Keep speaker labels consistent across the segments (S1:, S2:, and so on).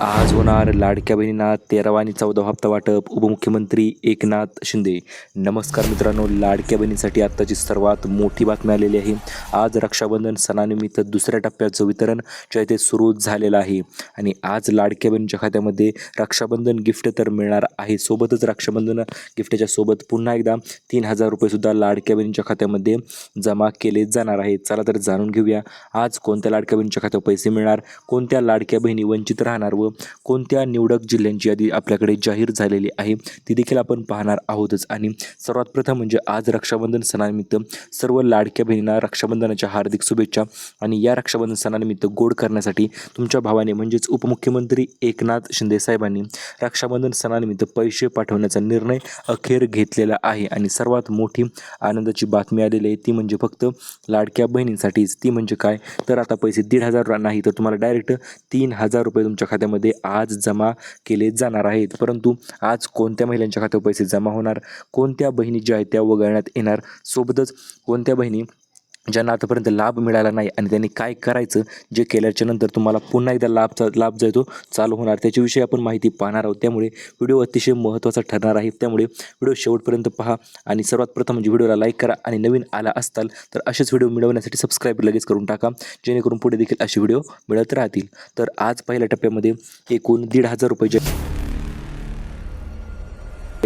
S1: आज होणार लाडक्या बहिणींना तेरावा आणि चौदा हप्ता वाटप. उपमुख्यमंत्री एकनाथ शिंदे. नमस्कार मित्रांनो लाडक्या बहिणीसाठी आत्ताची सर्वात मोठी बातमी आलेली आहे. आज रक्षाबंधन सणानिमित्त दुसऱ्या टप्प्याचं वितरण जे आहे ते सुरू झालेलं आहे. आणि आज लाडक्या बहिणीच्या खात्यामध्ये रक्षाबंधन गिफ्ट तर मिळणार आहे. सोबतच रक्षाबंधन गिफ्टच्या सोबत पुन्हा एकदा तीन हजार रुपयेसुद्धा लाडक्या बहिणीच्या खात्यामध्ये जमा केले जाणार आहेत. चला तर जाणून घेऊया आज कोणत्या लाडक्या बहिणीच्या खात्यावर पैसे मिळणार कोणत्या लाडक्या बहिणी वंचित राहणार व कोणत्या निवडक जिल्ह्यांची यादी आपल्याकडे जाहीर झालेली आहे ती देखील आपण पाहणार आहोतच. आणि सर्वात प्रथम म्हणजे आज रक्षाबंधन सणानिमित्त सर्व लाडक्या बहिणींना रक्षाबंधनाच्या हार्दिक शुभेच्छा आणि या रक्षाबंधन सणानिमित्त गोड करण्यासाठी तुमच्या भावाने म्हणजेच उपमुख्यमंत्री एकनाथ शिंदे साहेबांनी रक्षाबंधन सणानिमित्त पैसे पाठवण्याचा निर्णय अखेर घेतलेला आहे. आणि सर्वात मोठी आनंदाची बातमी आलेली आहे ती म्हणजे फक्त लाडक्या बहिणींसाठीच. ती म्हणजे काय? तर आता पैसे दीड हजार नाही तर तुम्हाला डायरेक्ट तीन हजार रुपये तुमच्या खात्यामध्ये आज जमा केले जाणार आहेत. परंतु आज कोणत्या महिलांच्या खात्यावर पैसे जमा होणार? कोणत्या बहिणी ज्या आहेत त्या वगळण्यात येणार? सोबतच कोणत्या बहिणी ज्यांना आतापर्यंत लाभ मिळाला नाही आणि त्यांनी काय करायचं जे केल्याच्यानंतर तुम्हाला पुन्हा एकदा लाभचा लाभ जो आहे तो चालू होणार. त्याच्याविषयी आपण माहिती पाहणार आहोत. त्यामुळे व्हिडिओ अतिशय महत्त्वाचा ठरणार आहे. त्यामुळे व्हिडिओ शेवटपर्यंत पहा आणि सर्वात प्रथम म्हणजे व्हिडिओला लाईक करा आणि नवीन आला असताल तर असेच व्हिडिओ मिळवण्यासाठी सबस्क्राईब लगेच करून टाका. जेणेकरून पुढे देखील असे व्हिडिओ मिळत राहतील. तर आज पहिल्या टप्प्यामध्ये एकूण दीड हजार रुपये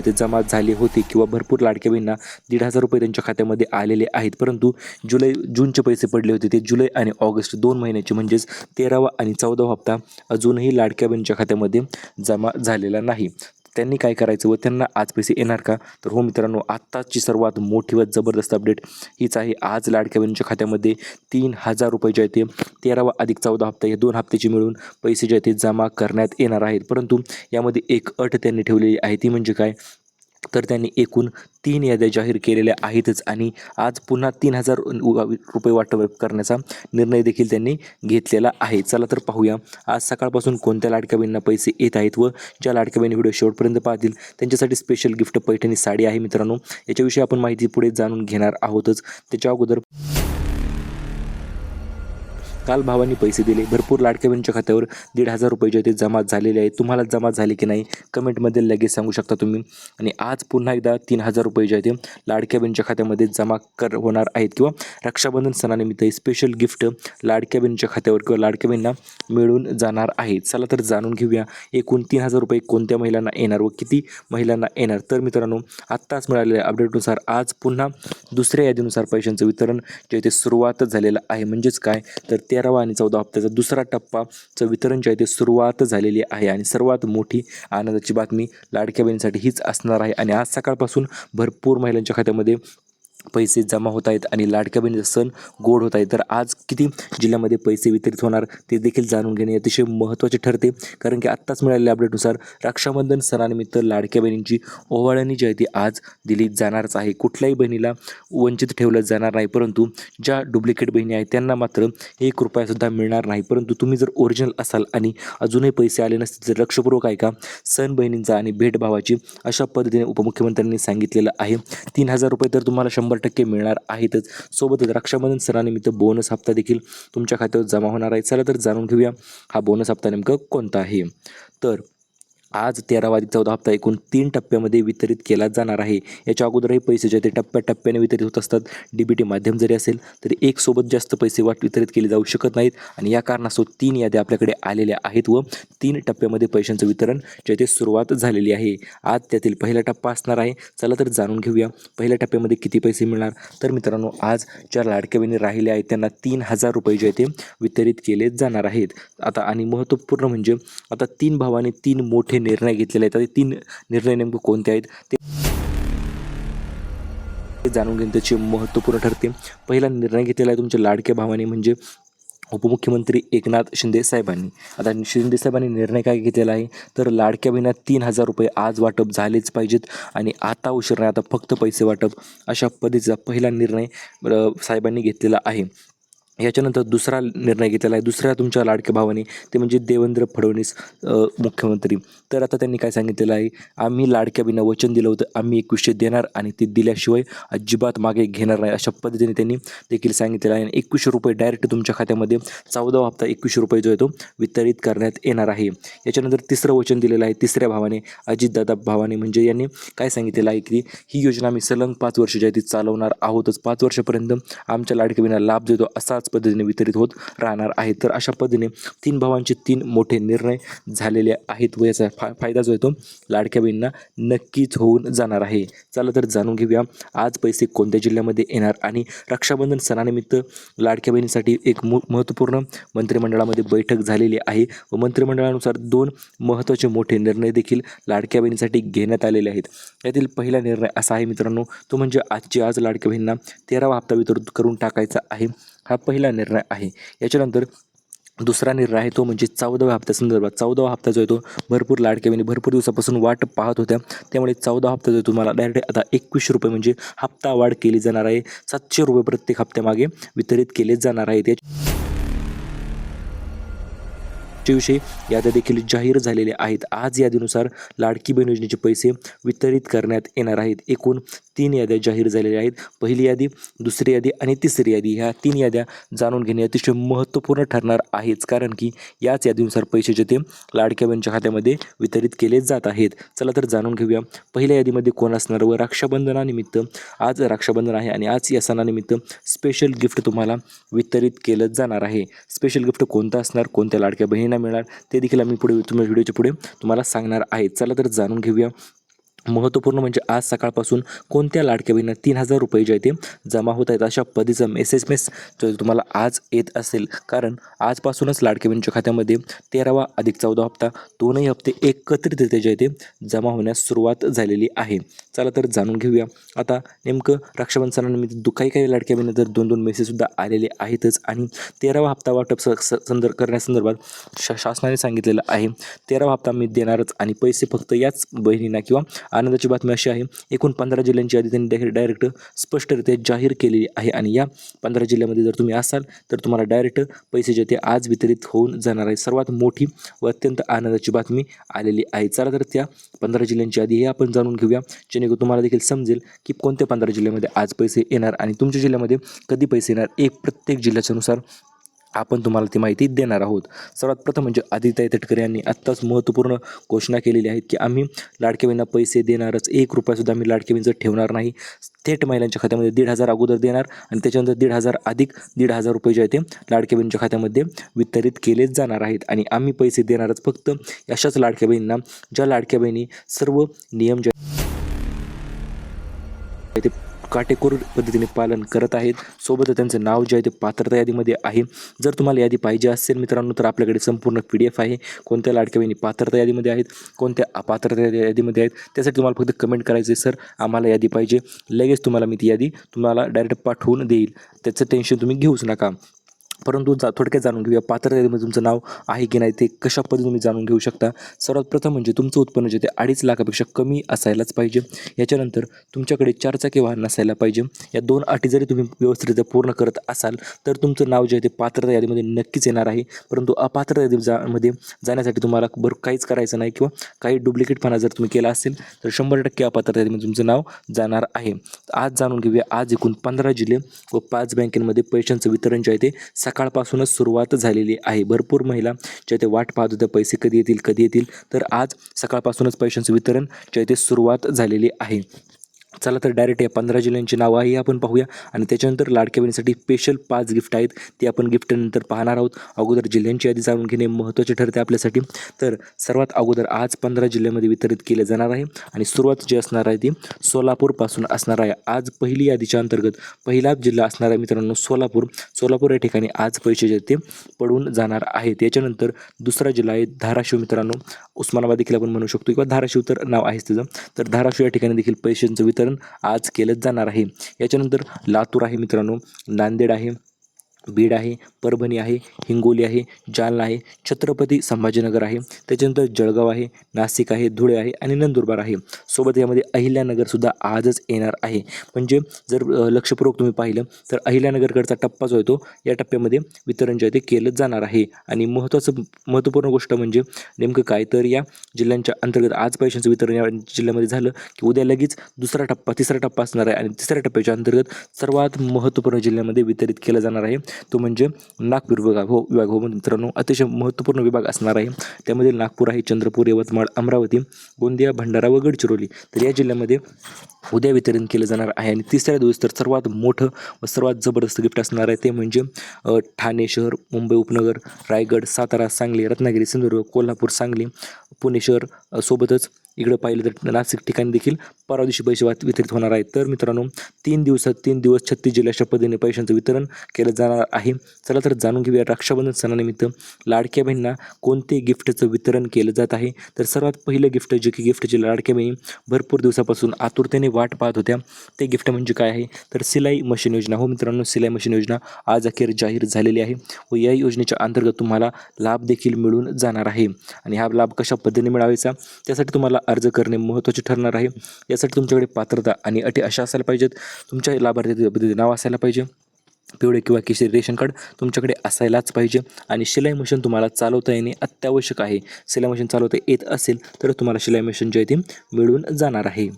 S1: ते जमा झाले होते किंवा भरपूर लाडक्या बहिणींना दीड हजार रुपये त्यांच्या खात्यामध्ये आलेले आहेत. परंतु जुलै जूनचे पैसे पडले होते. ते जुलै आणि ऑगस्ट दोन महिन्याचे म्हणजेच तेरावा आणि चौदावा हप्ता अजूनही लाडक्या बहिणीच्या खात्यामध्ये जमा झालेला नाही. त्यांनी काय करायचं व त्यांना आज पैसे येणार का? तर हो मित्रांनो आत्ताची सर्वात मोठी व जबरदस्त अपडेट हीच आहे. आज लाडक्या बहिणीच्या खात्यामध्ये तीन हजार रुपये जे आहेत ते तेरावा अधिक चौदा हप्ता या दोन हप्त्याचे मिळून पैसे जे आहेत ते जमा करण्यात येणार आहेत. परंतु यामध्ये एक अट त्यांनी ठेवलेली आहे. ती म्हणजे काय? तर त्यांनी एकूण तीन याद्या जाहीर केलेल्या आहेतच आणि आज पुन्हा तीन हजार रुपये वाटप करण्याचा निर्णय देखील त्यांनी घेतलेला आहे. चला तर पाहूया आज सकाळपासून कोणत्या लाडक्या पैसे येत आहेत व ज्या लाडक्या बहिणी व्हिडिओ शेवटपर्यंत पाहतील त्यांच्यासाठी स्पेशल गिफ्ट पैठणी साडी आहे मित्रांनो. याच्याविषयी आपण माहिती पुढे जाणून घेणार आहोतच. त्याच्या अगोदर काल भावांनी पैसे दिले. भरपूर लाडक्या बहिणीच्या खात्यावर दीड हजार रुपये जे ते जमा झालेले आहे तुम्हाला जमा झाले की नाही कमेंटमध्ये लगेच सांगू शकता तुम्ही. आणि आज पुन्हा एकदा तीन हजार रुपये जे आहे ते लाडक्या बहिणीच्या खात्यामध्ये जमा कर होणार आहेत. किंवा रक्षाबंधन सणानिमित्त स्पेशल गिफ्ट लाडक्या बहिणीच्या खात्यावर किंवा लाडक्या बहिणींना मिळून जाणार आहे. चला तर जाणून घेऊया एकूण तीन हजार रुपये कोणत्या महिलांना येणार व किती महिलांना येणार? तर मित्रांनो आत्ताच मिळालेल्या अपडेटनुसार आज पुन्हा दुसऱ्या यादीनुसार पैशांचं वितरण जे ते सुरुवात झालेलं आहे. म्हणजेच काय? तर तेरावा आणि चौदा हप्त्याचा दुसरा टप्पाचं वितरण जे आहे ते सुरुवात झालेली आहे. आणि सर्वात मोठी आनंदाची बातमी लाडक्या बहिणीसाठी हीच असणार आहे. आणि आज सकाळपासून भरपूर महिलांच्या खात्यामध्ये पैसे जमा होत आहेत आणि लाडक्या बहिणीचा सण गोड होत आहे. तर आज किती जिल्ह्यामध्ये पैसे वितरित होणार ते देखील जाणून घेणे अतिशय महत्त्वाचे ठरते. कारण की आत्ताच मिळालेल्या अपडेटनुसार रक्षाबंधन सणानिमित्त लाडक्या बहिणींची ओवाळणी जी आहे ती आज दिली जाणारच आहे. कुठल्याही बहिणीला वंचित ठेवलं जाणार नाही. परंतु ज्या डुप्लिकेट बहिणी आहेत त्यांना मात्र एक रुपयासुद्धा मिळणार नाही. परंतु तुम्ही जर ओरिजिनल असाल आणि अजूनही पैसे आले नसतील तर लक्षपूर्वक ऐका. सण बहिणींचा आणि भेटभावाची अशा पद्धतीने उपमुख्यमंत्र्यांनी सांगितलेलं आहे. तीन हजार रुपये तर तुम्हाला शंभर टक्के मिळणार आहेतच. सोबतच रक्षाबंधन सणानिमित्त बोनस हप्ता देखील तुमच्या खात्यावर जमा होणार आहे. चला तर जाणून घेऊया हा बोनस हप्ता नेमकं कोणता आहे? तर आज तेरावा अधिक चौदा हप्ता एकूण तीन टप्प्यामध्ये वितरित केला जाणार आहे. याच्या अगोदरही पैसे जे ते टप्प्याटप्प्याने वितरित होत असतात डी बी टी माध्यम जरी असेल तरी एक सोबत जास्त पैसे वाट वितरित केले जाऊ शकत नाहीत आणि या कारणास्तव तीन याद्या आपल्याकडे आलेल्या आहेत व तीन टप्प्यामध्ये पैशांचं वितरण जे ते सुरुवात झालेली आहे. आज त्यातील पहिला टप्पा असणार आहे. चला तर जाणून घेऊया पहिल्या टप्प्यामध्ये किती पैसे मिळणार. तर मित्रांनो आज ज्या लाडक्या बहिणी राहिल्या आहेत त्यांना तीन हजार रुपये जे ते वितरित केले जाणार आहेत. आता आणि महत्त्वपूर्ण म्हणजे आता तीन भावाने तीन मोठे निर्णय घेतलेले आहेत. ते तीन निर्णय नेमकं कोणते आहेत ते ते जाणून घेणे त्याचे महत्त्वपूर्ण ठरते. पहिला निर्णय घेतलेला आहे तुमच्या लाडक्या भावाने म्हणजे उपमुख्यमंत्री एकनाथ शिंदे साहेबांनी. आता शिंदे साहेबांनी निर्णय काय घेतलेला आहे? तर लाडक्या बहिणा तीन हजार रुपये आज वाटप झालेच पाहिजेत आणि आता उशीर नाही आता फक्त पैसे वाटप अशा पद्धतीचा पहिला निर्णय साहेबांनी घेतलेला आहे. याच्यानंतर दुसरा निर्णय घेतलेला आहे. दुसऱ्या तुमच्या लाडक्या भावाने ते म्हणजे देवेंद्र फडणवीस मुख्यमंत्री. तर आता त्यांनी काय सांगितलेलं आहे? आम्ही लाडक्या बिना वचन दिलं होतं. आम्ही एकवीसशे देणार आणि ते दिल्याशिवाय अजिबात मागे घेणार नाही अशा पद्धतीने त्यांनी देखील सांगितलेलं आहे. आणि एकवीसशे रुपये डायरेक्ट तुमच्या खात्यामध्ये चौदा हप्ता एकवीसशे रुपये जो आहे तो वितरित करण्यात येणार आहे. याच्यानंतर तिसरं वचन दिलेलं आहे तिसऱ्या भावाने अजितदादा भावाने. म्हणजे यांनी काय सांगितलेलं आहे की ही योजना आम्ही सलग पाच वर्ष जी आहे ती चालवणार आहोतच. पाच वर्षापर्यंत आमच्या लाडक्या बिना लाभ देतो असाच पद्धतीने वितरित होत राहणार आहे तर अशा पद्धतीने तीन भावांचे तीन मोठे निर्णय झालेले आहेत व याचा फा फायदा जो आहे तो लाडक्या बहिणींना नक्कीच होऊन जाणार आहे. चला तर जाणून घेऊया आज पैसे कोणत्या जिल्ह्यामध्ये येणार आणि रक्षाबंधन सणानिमित्त लाडक्या बहिणीसाठी एक मु महत्त्वपूर्ण मंत्रिमंडळामध्ये बैठक झालेली आहे व मंत्रिमंडळानुसार दोन महत्त्वाचे मोठे निर्णय देखील लाडक्या बहिणीसाठी घेण्यात आलेले आहेत. यातील पहिला निर्णय असा आहे मित्रांनो तो म्हणजे आजची आज लाडक्या बहिणींना तेरावा हप्ता वितरित करून टाकायचा आहे. हा पहिला निर्णय आहे. याच्यानंतर दुसरा निर्णय आहे तो म्हणजे चौदाव्या हप्त्यासंदर्भात चौदावा हप्ता जो आहे तो भरपूर लाडक्या भरपूर दिवसापासून वाट पाहत होत्या. त्यामुळे चौदा हप्ता जो आहे तुम्हाला डायरेक्ट आता एकवीसशे रुपये म्हणजे हप्ता वाढ केली जाणार आहे. सातशे रुपये प्रत्येक हप्त्यामागे वितरित केले जाणार आहेत. या विषयी याद्या देखील जाहीर झालेल्या आहेत. आज यादीनुसार लाडकी बहीण योजनेचे पैसे वितरित करण्यात येणार आहेत. एकूण तीन याद्या जाहीर झालेल्या आहेत. पहिली यादी दुसरी यादी आणि तिसरी यादी ह्या तीन याद्या जाणून घेणे अतिशय महत्त्वपूर्ण ठरणार आहेच. कारण की याच यादीनुसार पैसे जे ते लाडक्या बहिणीच्या खात्यामध्ये वितरित केले जात आहेत. चला तर जाणून घेऊया पहिल्या यादीमध्ये कोण असणार व रक्षाबंधनानिमित्त आज रक्षाबंधन आहे आणि आज या सणानिमित्त स्पेशल गिफ्ट तुम्हाला वितरित केलं जाणार आहे. स्पेशल गिफ्ट कोणतं असणार? कोणत्या लाडक्या बहिणींना मिळणार. ते देखील आम्ही पुढे तुम्ही व्हिडिओच्या पुढे तुम्हाला सांगणार आहे. चला तर जाणून घेऊया. महत्त्वपूर्ण म्हणजे आज सकाळपासून कोणत्या लाडक्या बहिणींना तीन हजार रुपये जे आहे ते जमा होत आहेत अशा पद्धतीचा मेसेज मेस जो तुम्हाला आज येत असेल. कारण आजपासूनच लाडक्या बहिणीच्या खात्यामध्ये तेरावा अधिक चौदा हप्ता दोनही हप्ते एकत्रितरित्या जे आहे ते जमा होण्यास सुरुवात झालेली आहे. चला तर जाणून घेऊया. आता नेमकं रक्षाबंधन सणानिमित्त काही लाडक्या बहिणी तर दोन दोन मेसेजसुद्धा आलेले आहेतच आणि तेरावा हप्ता वाटप स स- संदर्भ करण्यासंदर्भात शा शासनाने सांगितलेलं आहे. तेरावा हप्ता मी देणारच आणि पैसे फक्त याच बहिणींना किंवा आनंदाची बातमी अशी आहे एकूण पंधरा जिल्ह्यांची यादी त्यांनी डायरेक्ट डायरेक्ट स्पष्टरित्या जाहीर केलेली आहे. आणि या पंधरा जिल्ह्यामध्ये जर तुम्ही असाल तर तुम्हाला डायरेक्ट पैसे जे ते आज वितरित होऊन जाणार आहे. सर्वात मोठी व अत्यंत आनंदाची बातमी आलेली आहे. चला तर त्या पंधरा जिल्ह्यांची यादी हे आपण जाणून घेऊया. जेणेकरून तुम्हाला देखील समजेल की कोणत्या पंधरा जिल्ह्यामध्ये आज पैसे येणार आणि तुमच्या जिल्ह्यामध्ये कधी पैसे येणार एक प्रत्येक जिल्ह्याच्यानुसार आपण तुम्हाला ती माहिती देणार आहोत. सर्वात प्रथम म्हणजे आदित्य तटकरे यांनी आत्ताच महत्त्वपूर्ण घोषणा केलेली आहे की आम्ही लाडक्या पैसे देणारच एक रुपयासुद्धा आम्ही लाडक्या बहिणीचं ठेवणार नाही. थेट महिलांच्या खात्यामध्ये दीड हजार अगोदर देणार आणि त्याच्यानंतर दीड हजार अधिक दीड हजार रुपये जे आहे ते लाडक्या बहिणीच्या खात्यामध्ये वितरित केले जाणार आहेत. आणि आम्ही पैसे देणारच फक्त अशाच लाडक्या बहिणींना ज्या लाडक्या बहिणी सर्व नियम जे ते काटेकोर पद्धतीने पालन करत आहेत. सोबत त्यांचं नाव जे आहे ते पात्रता यादीमध्ये आहे. जर तुम्हाला यादी पाहिजे असेल मित्रांनो तर आपल्याकडे संपूर्ण पी डी एफ आहे. कोणत्या लाडक्या बहिणी पात्रता यादीमध्ये आहेत? कोणत्या अपात्रता यादीमध्ये आहेत? त्यासाठी तुम्हाला फक्त कमेंट करायचं आहे सर आम्हाला यादी पाहिजे. लगेच तुम्हाला मी ती यादी तुम्हाला डायरेक्ट पाठवून देईल. त्याचं टेन्शन तुम्ही घेऊच नका. परंतु जा थोडक्यात जाणून घेऊया पात्रतेमध्ये यादीमध्ये तुमचं नाव आहे की नाही ते कशा पद्धतीने तुम्ही जाणून घेऊ शकता? सर्वात प्रथम म्हणजे तुमचं उत्पन्न जे ते अडीच लाखापेक्षा कमी असायलाच पाहिजे. याच्यानंतर तुमच्याकडे चारचाकी वाहन नसायला पाहिजे. या दोन अटी जरी तुम्ही व्यवस्थितरित्या पूर्ण करत असाल तर तुमचं नाव जे आहे ते पात्रता यादीमध्ये नक्कीच येणार आहे. परंतु अपात्र यादी जा मध्ये जाण्यासाठी तुम्हाला बरं काहीच करायचं नाही किंवा काही डुप्लिकेटपणा जर तुम्ही केला असेल तर शंभर टक्के अपात्र यादीमध्ये तुमचं नाव जाणार आहे. आज जाणून घेऊया आज एकूण पंधरा जिल्हे व पाच बँकेमध्ये पैशांचं वितरण जे आहे ते सा सकाळपासूनच सुरुवात झालेली आहे. भरपूर महिला ज्या ते वाट पाहत होत्या पैसे कधी येतील कधी येतील तर आज सकाळपासूनच पैशांचं वितरण ज्या ते सुरुवात झालेली आहे. चला तर डायरेक्ट या पंधरा जिल्ह्यांची नावं आहे आपण पाहूया. आणि त्याच्यानंतर लाडक्या बहिणीसाठी स्पेशल पाच गिफ्ट आहेत. ते आपण गिफ्टनंतर पाहणार आहोत. अगोदर जिल्ह्यांची यादी जाणून घेणे महत्त्वाचे ठरते आपल्यासाठी. तर सर्वात अगोदर आज पंधरा जिल्ह्यामध्ये वितरित केले जाणार आहे. आणि सुरुवात जी असणार आहे ती सोलापूरपासून असणार आहे. आज पहिली यादीच्या अंतर्गत पहिला जिल्हा असणार आहे मित्रांनो सोलापूर. सोलापूर या ठिकाणी आज पैसे जे ते पडून जाणार आहेत. याच्यानंतर दुसरा जिल्हा आहे धाराशिव मित्रांनो. उस्मानाबाद देखील आपण म्हणू शकतो किंवा धाराशिव तर नाव आहेच त्याचं. तर धाराशिव या ठिकाणी देखील पैशांचं वितरण आज केलंच जाणार आहे. याच्यानंतर लातूर आहे मित्रांनो नांदेड आहे. बीड आहे परभणी आहे हिंगोली आहे जालना आहे छत्रपती संभाजीनगर आहे. त्याच्यानंतर जळगाव आहे नाशिक आहे धुळे आहे आणि नंदुरबार आहे. सोबत यामध्ये अहिल्यानगरसुद्धा आजच येणार आहे. म्हणजे जर लक्षपूर्वक तुम्ही पाहिलं तर अहिल्यानगरकडचा टप्पा जो आहे तो या टप्प्यामध्ये वितरण जे आहे ते केलं जाणार आहे. आणि महत्त्वाचं महत्त्वपूर्ण गोष्ट म्हणजे नेमकं काय? तर या जिल्ह्यांच्या अंतर्गत आज पैशांचं वितरण या जिल्ह्यामध्ये झालं की उद्या लगेच दुसरा टप्पा तिसरा टप्पा असणार आहे. आणि तिसऱ्या टप्प्याच्या अंतर्गत सर्वात महत्त्वपूर्ण जिल्ह्यामध्ये वितरित केला जाणार आहे. तो म्हणजे नागपूर विभाग हो विभाग हो मित्रांनो अतिशय महत्त्वपूर्ण विभाग असणार आहे. त्यामध्ये नागपूर आहे चंद्रपूर यवतमाळ अमरावती गोंदिया भंडारा व गडचिरोली. तर या जिल्ह्यामध्ये उद्या वितरण केलं जाणार आहे आणि तिसऱ्या दिवस तर सर्वात मोठं व सर्वात जबरदस्त गिफ्ट असणार आहे ते म्हणजे ठाणे शहर मुंबई उपनगर रायगड सातारा सांगली रत्नागिरी सिंधुदुर्ग कोल्हापूर सांगली पुणे शहर सोबतच इकडं पाहिलं तर नाशिक ठिकाणी देखील परवा दिवशी पैसे वितरित होणार आहेत. तर मित्रांनो तीन दिवसात तीन दिवस छत्तीस जिल्ह्याच्या पद्धतीने पैशांचं वितरण केलं जाणार आहे. चला तर जाणून घेऊया रक्षाबंधन सणानिमित्त लाडक्या बहिणींना कोणते गिफ्टचं वितरण केलं जात आहे. तर सर्वात पहिलं गिफ्ट जे की गिफ्टची लाडक्या बहिणी भरपूर दिवसापासून आतुरतेने वाट पाहत होत्या ते गिफ्ट म्हणजे काय आहे? तर सिलाई मशीन योजना. हो मित्रांनो सिलाई मशीन योजना आज अखेर जाहीर झालेली आहे व या योजनेच्या अंतर्गत तुम्हाला लाभ देखील मिळून जाणार आहे. आणि हा लाभ कशा पद्धतीने मिळावायचा त्यासाठी तुम्हाला अर्ज करणे महत्त्वाचे ठरणार आहे. यासाठी तुमच्याकडे पात्रता आणि अटी अशा असायला पाहिजेत. तुमच्या लाभार्थी नाव असायला पाहिजे. पिवळे किंवा केशरी रेशन कार्ड तुमच्याकडे असायलाच पाहिजे. आणि शिलाई मशीन तुम्हाला चालवता येणे अत्यावश्यक आहे. शिलाई मशीन चालवता येत असेल तर तुम्हाला शिलाई मशीन जे आहे ते मिळून जाणार आहे.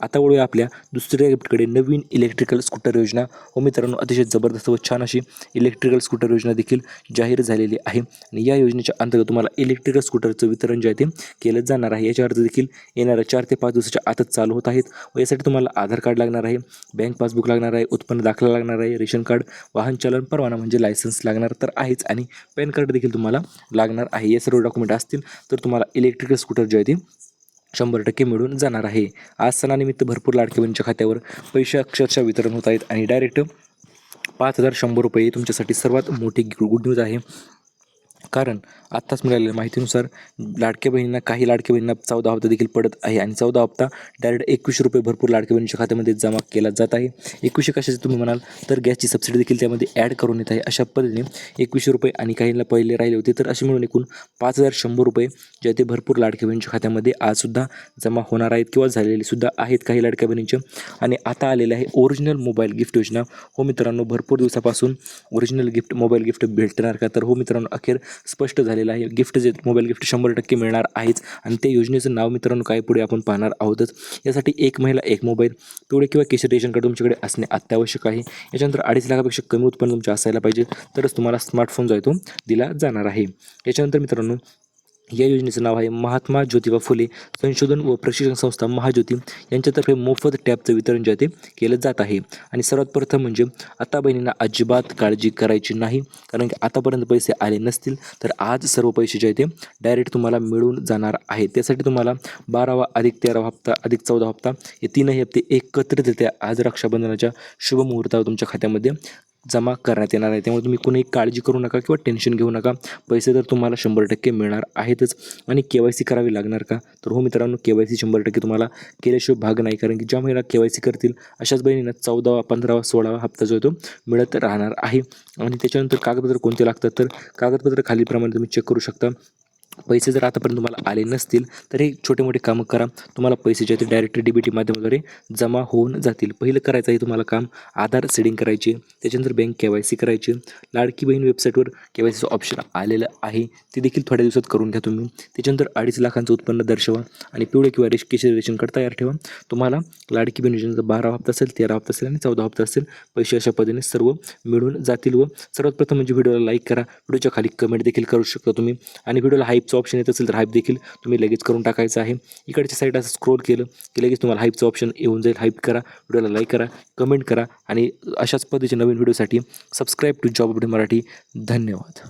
S1: आता वळूया आपल्या दुसऱ्या गिफ्टकडे नवीन इलेक्ट्रिकल स्कूटर योजना. व मित्रांनो अतिशय जबरदस्त व छान अशी इलेक्ट्रिकल स्कूटर योजना देखील जाहीर झालेली आहे. आणि या योजनेच्या अंतर्गत तुम्हाला इलेक्ट्रिकल स्कूटरचं वितरण जे आहे ते केलं जाणार आहे. याच्या अर्ज देखील येणाऱ्या चार ते पाच दिवसाच्या आतच चालू होत आहेत व यासाठी तुम्हाला आधार कार्ड लागणार आहे बँक पासबुक लागणार आहे उत्पन्न दाखला लागणार आहे रेशन कार्ड वाहन चालन परवाना म्हणजे लायसन्स लागणार तर आहेच आणि पॅन कार्ड देखील तुम्हाला लागणार आहे. या सर्व डॉक्युमेंट असतील तर तुम्हाला इलेक्ट्रिकल स्कूटर जे आहे ते शंभर टक्के मिळून जाणार आहे. आज सणानिमित्त भरपूर लाडके बहिणीच्या खात्यावर पैसे अक्षरशः वितरण होत आहेत आणि डायरेक्ट पाच हजार शंभर रुपये तुमच्यासाठी सर्वात मोठी गुड न्यूज आहे. कारण आत्ताच मिळालेल्या माहितीनुसार लाडक्या बहिणींना काही लाडक्या बहिणींना चौदा हप्ता देखील पडत आहे आणि चौदा हप्ता डायरेक्ट एकवीसशे रुपये भरपूर लाडक्या बहिणीच्या खात्यामध्ये जमा केला जात आहे. एकवीसशे कशाचे तुम्ही म्हणाल? तर गॅसची सबसिडी देखील त्यामध्ये ॲड करून येत आहे. अशा पद्धतीने एकवीसशे रुपये आणि काहींना पहिले राहिले होते. तर असे मिळून एकूण पाच हजार शंभर रुपये जे ते भरपूर लाडक्या बहिणीच्या खात्यामध्ये आजसुद्धा जमा होणार आहेत किंवा झालेले सुद्धा आहेत काही लाडक्या बहिणींचे. आणि आता आलेले आहे ओरिजिनल मोबाईल गिफ्ट योजना. हो मित्रांनो भरपूर दिवसापासून ओरिजिनल गिफ्ट मोबाईल गिफ्ट भेटणार का? तर हो मित्रांनो अखेर स्पष्ट झालेलं आहे. गिफ्ट जे मोबाईल गिफ्ट शंभर टक्के मिळणार आहेच. आणि ते योजनेचं नाव मित्रांनो काय पुढे आपण पाहणार आहोतच. यासाठी एक महिला एक मोबाईल तेवढे किंवा केशर रेशन कार्ड तुमच्याकडे असणे अत्यावश्यक आहे. याच्यानंतर अडीच लाखापेक्षा कमी उत्पन्न तुमचं असायला पाहिजे. तरच तुम्हाला स्मार्टफोन जो आहे तो दिला जाणार आहे. याच्यानंतर मित्रांनो या योजनेचं नाव आहे महात्मा ज्योतिबा फुले संशोधन व प्रशिक्षण संस्था महाज्योती. यांच्यातर्फे मोफत टॅबचं वितरण जे आहे ते केलं जात आहे. आणि सर्वात प्रथम म्हणजे आता बहिणींना अजिबात काळजी करायची नाही. कारण की आतापर्यंत पैसे आले नसतील तर आज सर्व पैसे जे आहे ते डायरेक्ट तुम्हाला मिळून जाणार आहे त्यासाठी तुम्हाला बारावा अधिक तेरावा हप्ता अधिक चौदा हप्ता हे तीनही हप्ते एकत्रितरित्या आज रक्षाबंधनाच्या शुभ मुहूर्तावर तुमच्या खात्यामध्ये जमा करण्यात येणार आहे. त्यामुळे तुम्ही कोणीही काळजी करू नका किंवा टेन्शन घेऊ नका. पैसे तर तुम्हाला शंभर टक्के मिळणार आहेतच. आणि के वाय सी करावी लागणार का? तर हो मित्रांनो के वाय सी शंभर टक्के तुम्हाला केल्याशिवाय भाग नाही. कारण की ज्या महिला के वाय सी करतील अशाच बहिणींना चौदावा पंधरावा सोळावा हप्ता जो आहे तो मिळत राहणार आहे. आणि त्याच्यानंतर कागदपत्र कोणते लागतात? तर कागदपत्र खालीलप्रमाणे तुम्ही चेक करू शकता. पैसे जर आतापर्यंत तुम्हाला आले नसतील तर हे छोटे मोठे कामं करा. तुम्हाला पैसे जे आहेत डायरेक्ट डी बी टी माध्यमाद्वारे जमा होऊन जातील. पहिलं करायचं आहे तुम्हाला काम आधार सेडिंग करायचे त्याच्यानंतर बँक के वाय सी करायची. लाडकी बहीण वेबसाईटवर के वाय सीचं ऑप्शन आलेलं आहे. ते देखील थोड्या दिवसात करून घ्या तुम्ही. त्याच्यानंतर अडीच लाखांचं उत्पन्न दर्शवा आणि पिवळे किंवा रेश केशरी रेशन कार्ड तयार ठेवा. तुम्हाला लाडकी बहीण योजनेचा बारा हप्ता असेल तेरा हप्ता असेल आणि चौदा हप्ता असेल पैसे अशा पद्धतीने सर्व मिळून जातील व सर्वात प्रथम म्हणजे व्हिडिओला लाईक करा. व्हिडिओच्या खाली कमेंट देखील करू शकता तुम्ही. आणि व्हिडिओला हाईपचं ऑप्शन येत असेल तर हाईप देखील तुम्ही लगेच करून टाकायचं आहे. इकडच्या साईड असं स्क्रोल केलं की लगेच तुम्हाला हाईपचं ऑप्शन येऊन जाईल. हाईप करा व्हिडिओला लाईक करा कमेंट करा आणि अशाच पद्धतीच्या नवीन व्हिडिओसाठी subscribe to job update Marathi धन्यवाद.